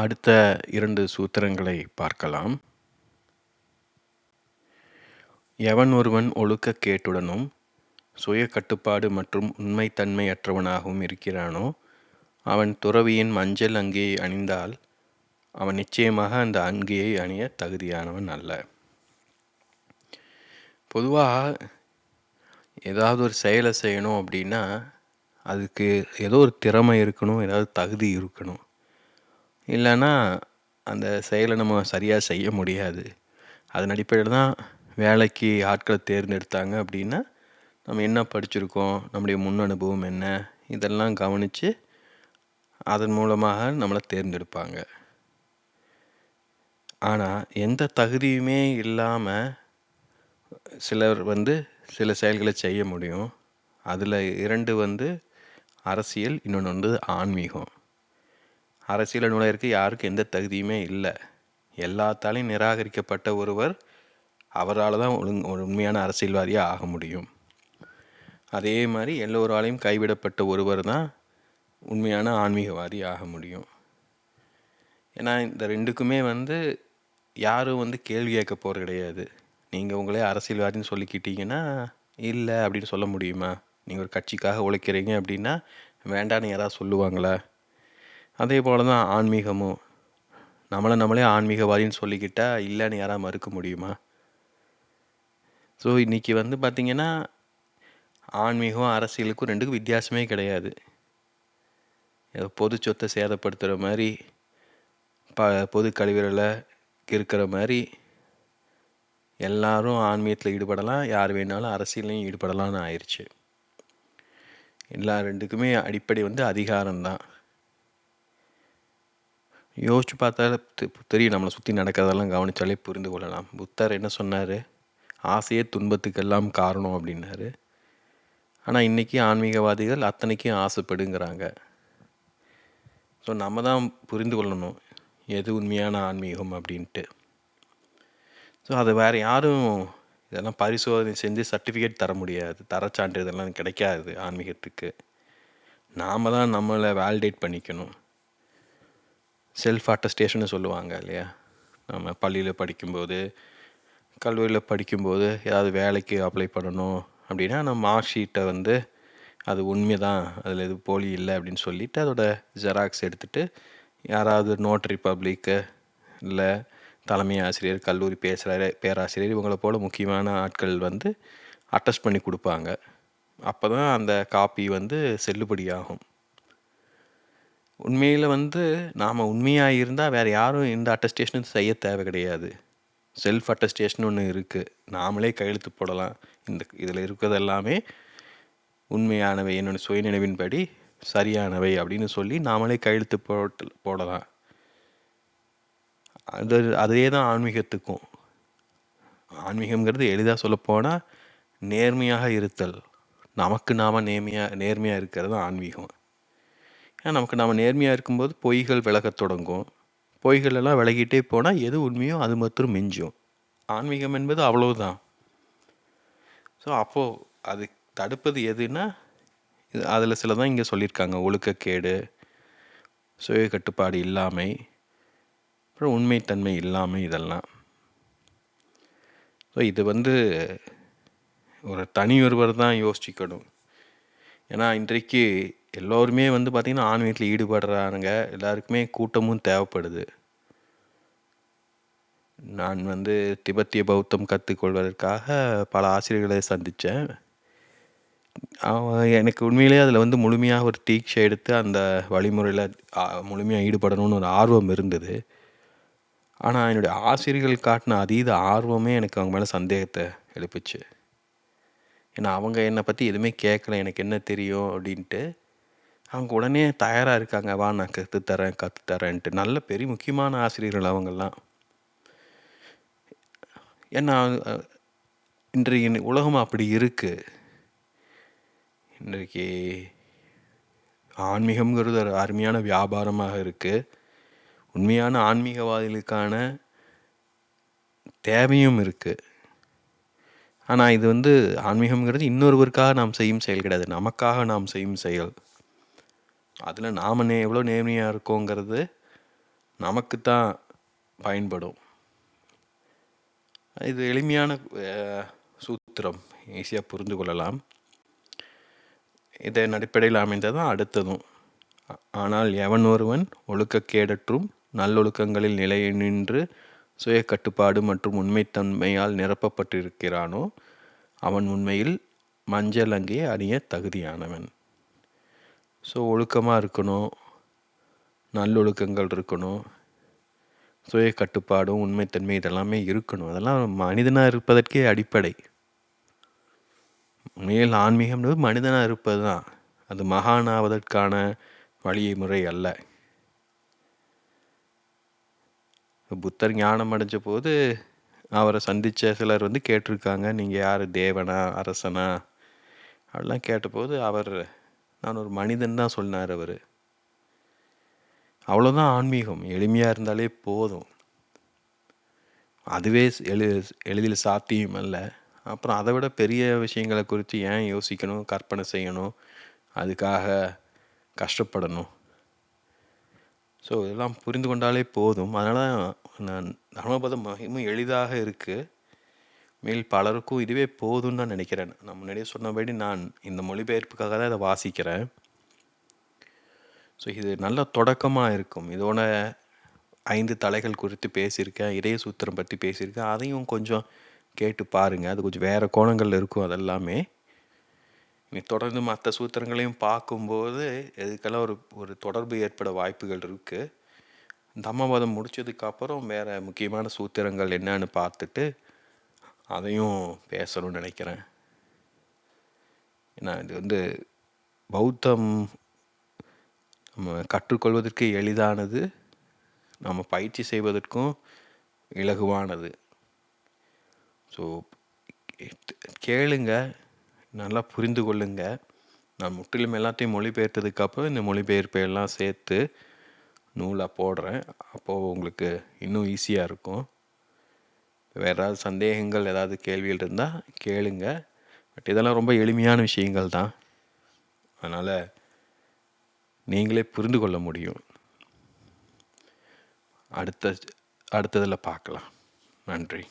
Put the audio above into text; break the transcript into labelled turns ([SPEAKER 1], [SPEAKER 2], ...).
[SPEAKER 1] அடுத்த இரண்டு சூத்திரங்களை பார்க்கலாம். எவன் ஒருவன் ஒழுக்க கேட்டுடனும் சுய கட்டுப்பாடு மற்றும் உண்மைத்தன்மையற்றவனாகவும் இருக்கிறானோ அவன் துறவியின் மஞ்சள் அங்கியை அணிந்தால் அவன் நிச்சயமாக அந்த அங்கியை அணிய தகுதியானவன் அல்ல. பொதுவாக ஏதாவது ஒரு செயலை செய்யணும் அப்படின்னா அதுக்கு ஏதோ ஒரு திறமை இருக்கணும் ஏதாவது தகுதி இருக்கணும். இல்லைன்னா அந்த செயலை நம்ம சரியாக செய்ய முடியாது. அதன் அடிப்படையில் தான் வேலைக்கு ஆட்களை தேர்ந்தெடுத்தாங்க அப்படின்னா நம்ம என்ன படிச்சிருக்கோம் நம்முடைய முன் அனுபவம் என்ன இதெல்லாம் கவனித்து அதன் மூலமாக நம்மளை தேர்ந்தெடுப்பாங்க. ஆனால் எந்த தகுதியுமே இல்லாமல் சிலர் வந்து சில செயல்களை செய்ய முடியும். அதில் இரண்டு வந்து அரசியல் இன்னொன்று வந்து ஆன்மீகம். அரசியல் நுழையிற்கு யாருக்கும் எந்த தகுதியுமே இல்லை. எல்லாத்தாலையும் நிராகரிக்கப்பட்ட ஒருவர் அவரால் தான் ஒழுங் ஒரு உண்மையான அரசியல்வாதியாக ஆக முடியும். அதே மாதிரி எல்லோராலையும் கைவிடப்பட்ட ஒருவர் தான் உண்மையான ஆன்மீகவாதி ஆக முடியும். ஏன்னா இந்த ரெண்டுக்குமே வந்து யாரும் வந்து கேள்வி கேட்க போகிறது கிடையாது. நீங்கள் உங்களே அரசியல்வாதின்னு சொல்லிக்கிட்டீங்கன்னா இல்லை அப்படின்னு சொல்ல முடியுமா? நீங்கள் ஒரு கட்சிக்காக உழைக்கிறீங்க அப்படின்னா வேண்டான்னு யாராவது சொல்லுவாங்களா? அதே போல் தான் ஆன்மீகமும். நம்மளை நம்மளே ஆன்மீகவாதின்னு சொல்லிக்கிட்டால் இல்லைன்னு யாராக மறுக்க முடியுமா? ஸோ இன்றைக்கி வந்து பார்த்திங்கன்னா ஆன்மீகம் அரசியலுக்கும் ரெண்டுக்கும் வித்தியாசமே கிடையாது. ஏதோ பொது சொத்தை சேதப்படுத்துகிற மாதிரி ப பொது கழிவுகளை இருக்கிற மாதிரி எல்லாரும் ஆன்மீகத்தில் ஈடுபடலாம். யார் வேணாலும் அரசியலையும் ஈடுபடலாம்னு ஆயிடுச்சு எல்லா ரெண்டுக்குமே அடிப்படை வந்து அதிகாரம்தான். யோசிச்சு பார்த்தா தெரியும் நம்மளை சுற்றி நடக்கிறதெல்லாம் கவனித்தாலே புரிந்து கொள்ளலாம். புத்தர் என்ன சொன்னார்? ஆசையே துன்பத்துக்கெல்லாம் காரணம் அப்படின்னாரு. ஆனால் இன்றைக்கி ஆன்மீகவாதிகள் அத்தனைக்கும் ஆசைப்படுங்கிறாங்க. ஸோ நம்ம தான் புரிந்து கொள்ளணும் எது உண்மையான ஆன்மீகம் அப்படின்ட்டு. ஸோ அதை வேறு யாரும் இதெல்லாம் பரிசோதனை செஞ்சு சர்டிஃபிகேட் தர முடியாது. தரச்சான்று இதெல்லாம் கிடைக்காது ஆன்மீகத்துக்கு. நாம் தான் நம்மளை வேலிடேட் பண்ணிக்கணும். செல்ஃப் அட்டஸ்டேஷன் சொல்லுவாங்க இல்லையா? நம்ம பள்ளியில் படிக்கும்போது கல்லூரியில் படிக்கும்போது ஏதாவது வேலைக்கு அப்ளை பண்ணணும் அப்படின்னா நம்ம மார்க் ஷீட்டை வந்து அது உண்மை தான் அதில் எது போலி இல்லை அப்படின்னு சொல்லிவிட்டு அதோட ஜெராக்ஸ் எடுத்துகிட்டு யாராவது நோட்ரி பப்ளிக்கு இல்லை தலைமை ஆசிரியர் கல்லூரி பேசுகிற பேராசிரியர் இவங்களை போல் முக்கியமான ஆட்கள் வந்து அட்டஸ்ட் பண்ணி கொடுப்பாங்க. அப்போ தான் அந்த காப்பி வந்து செல்லுபடியாகும். உண்மையில் வந்து நாம் உண்மையாக இருந்தால் வேறு யாரும் இந்த அட்டஸ்டேஷனும் செய்ய தேவை கிடையாது. செல்ஃப் அட்டஸ்டேஷன் ஒன்று இருக்குது நாமளே கையெழுத்து போடலாம். இந்த இதில் இருக்கிறது எல்லாமே உண்மையானவை. என்னோட சுயநினைவின்படி சரியானவை அப்படின்னு சொல்லி நாமளே கையெழுத்து போட்டு போடலாம். அது அதே தான் ஆன்மீகத்துக்கும். ஆன்மீகங்கிறது எளிதாக சொல்லப்போனால் நேர்மையாக இருத்தல். நமக்கு நாம் நேர்மையாக நேர்மையாக இருக்கிறது தான் ஆன்மீகம். ஏன்னா நமக்கு நாம் நேர்மையாக இருக்கும்போது பொய்கள் விலகத் தொடங்கும். பொய்கள் எல்லாம் விலகிட்டே போனால் எது உண்மையோ அது மாத்திரம் மிஞ்சும். ஆன்மீகம் என்பது அவ்வளவுதான். ஸோ அப்போது அது தடுப்பது எதுன்னா இது அதில் சில தான் இங்கே சொல்லியிருக்காங்க. ஒழுக்கக்கேடு சுய கட்டுப்பாடு இல்லாமை அப்புறம் உண்மைத்தன்மை இல்லாமல் இதெல்லாம். ஸோ இது வந்து ஒரு தனி ஒருவர் தான் யோசிக்கணும் ஏன்னா இன்றைக்கு எல்லோருமே வந்து பார்த்திங்கன்னா ஆன்மீகத்தில் ஈடுபடுறானுங்க. எல்லாருக்குமே கூட்டமும் தேவைப்படுது. நான் வந்து திபெத்திய பௌத்தம் கற்றுக்கொள்வதற்காக பல ஆசிரியர்களை சந்தித்தேன் எனக்கு உண்மையிலேயே அதில் வந்து முழுமையாக ஒரு தீட்சை எடுத்து அந்த வழிமுறையில் முழுமையாக ஈடுபடணும்னு ஒரு ஆர்வம் இருந்தது. ஆனால் என்னுடைய ஆசிரியர்கள் காட்டின அதீத ஆர்வமே எனக்கு அவங்க மேலே சந்தேகத்தை எழுப்பிச்சு. ஏன்னா அவங்க என்னை பற்றி எதுவுமே கேட்கல எனக்கு என்ன தெரியும் அப்படின்ட்டு அவங்க உடனே தயாராக இருக்காங்க. வா நான் கற்றுத்தரேன் கற்றுத்தரேன்ட்டு நல்ல பெரிய முக்கியமான ஆசிரியர்கள் அவங்கெல்லாம். ஏன்னா இன்றைய உலகம் அப்படி இருக்குது இன்றைக்கு ஆன்மீகம்ங்கிறது ஒரு அருமையான வியாபாரமாக இருக்குது உண்மையான ஆன்மீகவாதிகளுக்கான தேவையும் இருக்குது ஆனால் இது வந்து ஆன்மீகம்ங்கிறது இன்னொருவருக்காக நாம் செய்யும் செயல் கிடையாது. நமக்காக நாம் செய்யும் செயல். அதில் நாம் நே எவ்வளோ நேர்மையாக இருக்கோங்கிறது நமக்கு தான் பயன்படும். இது எளிமையான சூத்திரம். ஈஸியாக புரிந்து கொள்ளலாம். இதன் அடிப்படையில் அமைந்ததான் அடுத்ததும். ஆனால் எவன் ஒருவன் ஒழுக்கக்கேடற்றும் நல்லொழுக்கங்களில் நிலை நின்று சுய கட்டுப்பாடு மற்றும் உண்மைத்தன்மையால் நிரப்பப்பட்டிருக்கிறானோ அவன் உண்மையில் மஞ்சள் அங்கே அறிய தகுதியானவன். ஸோ ஒழுக்கமாக இருக்கணும். நல்லொழுக்கங்கள் இருக்கணும். சுய கட்டுப்பாடும் உண்மைத்தன்மை இதெல்லாமே இருக்கணும். அதெல்லாம் மனிதனாக இருப்பதற்கே அடிப்படை. மேல் ஆன்மீகம்ன்றது மனிதனாக இருப்பது தான் அது மகானாவதற்கான வழிமுறை அல்ல. புத்தர் ஞானம் அடைஞ்ச போது அவரை சந்தித்த சிலர் வந்து கேட்டிருக்காங்க நீங்கள் யார்? தேவனா? அரசனா? அப்படிலாம் கேட்டபோது அவர் நான் ஒரு மனிதன் தான் சொன்னார் அவர். அவ்வளோதான் ஆன்மீகம். எளிமையாக இருந்தாலே போதும். அதுவே எளி எளிதில் சாத்தியம் அல்ல. அப்புறம் அதை விட பெரிய விஷயங்களை குறித்து ஏன் யோசிக்கணும் கற்பனை செய்யணும்? அதுக்காக கஷ்டப்படணும். ஸோ இதெல்லாம் புரிந்து கொண்டாலே போதும். அதனால் நான் தர்மபதம் மிகவும் எளிதாக இருக்குது மேல் பலருக்கும் இதுவே போதும்னு நான் நினைக்கிறேன். நான் முன்னாடியே சொன்னபடி நான் இந்த மொழிபெயர்ப்புக்காக தான் இதை வாசிக்கிறேன். ஸோ இது நல்ல தொடக்கமாக இருக்கும். இதோட ஐந்து தலைகள் குறித்து பேசியிருக்கேன். இதய சூத்திரம் பற்றி பேசியிருக்கேன். அதையும் கொஞ்சம் கேட்டு பாருங்கள் அது கொஞ்சம் வேறு கோணங்கள் இருக்கும் அதெல்லாமே. நீ தொடர்ந்து மற்ற சூத்திரங்களையும் பார்க்கும்போது இதுக்கெல்லாம் ஒரு ஒரு தொடர்பு ஏற்பட வாய்ப்புகள் இருக்குது தம்மபதம் முடிச்சதுக்கப்புறம் வேறு முக்கியமான சூத்திரங்கள் என்னன்னு பார்த்துட்டு அதையும் பேசணும்னு நினைக்கிறேன். ஏன்னா இது வந்து பௌத்தம் நம்ம கற்றுக்கொள்வதற்கு எளிதானது நம்ம பயிற்சி செய்வதற்கும் இலகுவானது. ஸோ கேளுங்க நல்லா புரிந்து கொள்ளுங்க. நான் முற்றிலும் எல்லாத்தையும் மொழிபெயர்த்ததுக்கப்புறம் இந்த மொழிபெயர்ப்பையெல்லாம் சேர்த்து நூலாக போடுறேன். அப்போது உங்களுக்கு இன்னும் ஈஸியாக இருக்கும். வேறு ஏதாவது சந்தேகங்கள் ஏதாவது கேள்விகள் இருந்தால் கேளுங்க. பட் இதெல்லாம் ரொம்ப எளிமையான விஷயங்கள் தான். அதனால் நீங்களே புரிந்து கொள்ள முடியும். அடுத்த அடுத்ததில் பார்க்கலாம். நன்றி.